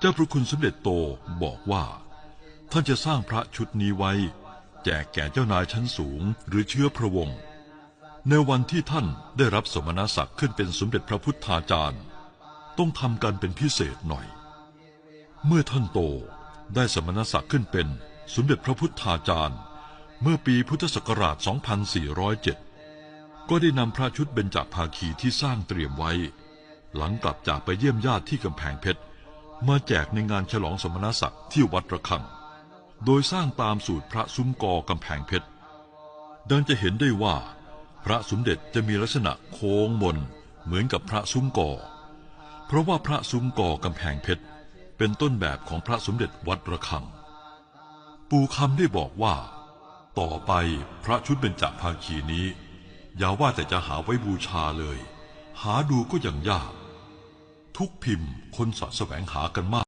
เจ้าพระคุณสมเด็จโตบอกว่า ท่านจะสร้างพระชุดนี้ไว้ แจกแก่เจ้านายชั้นสูงหรือเชื้อพระวงศ์ในวันที่ท่านได้รับสมณศักดิ์ขึ้นเป็นสมเด็จพระพุทธาจารย์ ต้องทำกันเป็นพิเศษหน่อย เมื่อท่านโตได้สมณศักดิ์ขึ้นเป็นสมเด็จพระพุทธาจารย์ เมื่อปีพุทธศักราช 2407 ก็ได้นำพระชุดเบญจภาคีที่สร้างเตรียมไว้ หลังกลับจากไปเยี่ยมญาติที่กำแพงเพชร มาแจกในงานฉลองสมณศักดิ์ที่วัดระฆัง โดยสร้างตามสูตรพระซุ้มกอกำแพงเพชร ดังจะเห็นได้ว่า พระสมเด็จจะมีลักษณะโค้งมนเหมือนกับพระซุ้มกอ เพราะว่าพระซุ้มกอกำแพงเพชร เป็นต้นแบบของพระสมเด็จวัดระฆัง ปู่คำได้บอกว่า ต่อไปพระชุดเบญจภาคีนี้ อย่าว่าแต่จะหาไว้บูชาเลย หาดูก็ยังยาก ทุกพิมพ์คนสาะแสวงหากันมาก